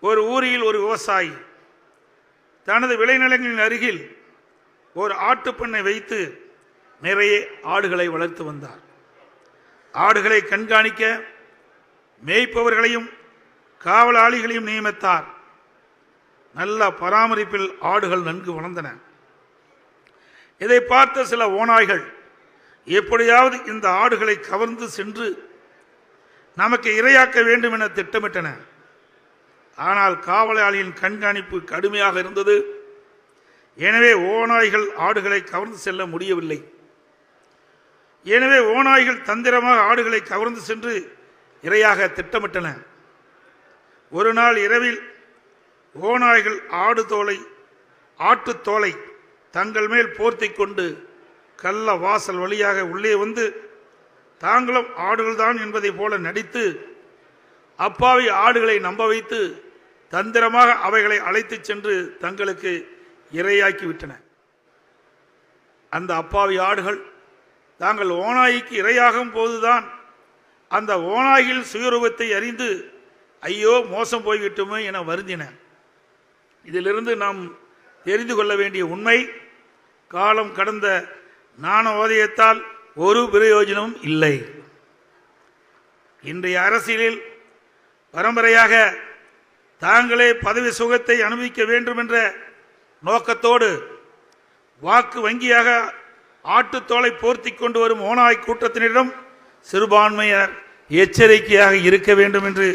ஒரு ஊரில் ஒரு விவசாயி தனது விளைநிலங்களின் அருகில் ஒரு ஆட்டுப்பண்ணை வைத்து நிறைய ஆடுகளை வளர்த்து வந்தார். ஆடுகளை கண்காணிக்க மேய்ப்பவர்களையும் காவலாளிகளையும் நியமித்தார். நல்ல பராமரிப்பில் ஆடுகள் நன்கு வளர்ந்தன. இதை பார்த்த சில ஓநாய்கள் எப்படியாவது இந்த ஆடுகளை கவர்ந்து சென்று நமக்கு இரையாக்க வேண்டும் என திட்டமிட்டன. ஆனால் காவலாளியின் கண்காணிப்பு கடுமையாக இருந்தது. எனவே ஓநாய்கள் ஆடுகளை கவர்ந்து செல்ல முடியவில்லை. எனவே ஓநாய்கள் தந்திரமாக ஆடுகளை கவர்ந்து சென்று இரையாக திட்டமிட்டன. ஒரு நாள் இரவில் ஓநாய்கள் ஆடு தோலை ஆட்டுத்தோலை தங்கள் மேல் போர்த்தி கொண்டு கள்ள வாசல் வழியாக உள்ளே வந்து தாங்களும் ஆடுகள்தான் என்பதை போல நடித்து அப்பாவி ஆடுகளை நம்ப வைத்து தந்திரமாக அவைகளை அழைத்துச் சென்று தங்களுக்கு இரையாக்கி விட்டன அந்த அப்பாவி ஆடுகள் தாங்கள் ஓநாய்க்கு இரையாகும் போதுதான் அந்த ஓநாய்கள் சுயரூபத்தை அறிந்து ஐயோ மோசம் போய்விட்டுமோ என வருந்தின. இதிலிருந்து நாம் தெரிந்து கொள்ள வேண்டிய உண்மை காலம் கடந்த நாணோதயத்தால் ஒரு பிரயோஜனமும் இல்லை. இன்றைய அரசியலில் பரம்பரையாக தாங்களே பதவி சுகத்தை அனுபவிக்க வேண்டும் என்ற நோக்கத்தோடு வாக்கு வங்கியாக ஆட்டுத்தோலை போர்த்தி கொண்டு வரும் ஓனாய் கூட்டத்தினரிடம் சிறுபான்மையினர் எச்சரிக்கையாக இருக்க வேண்டும் என்று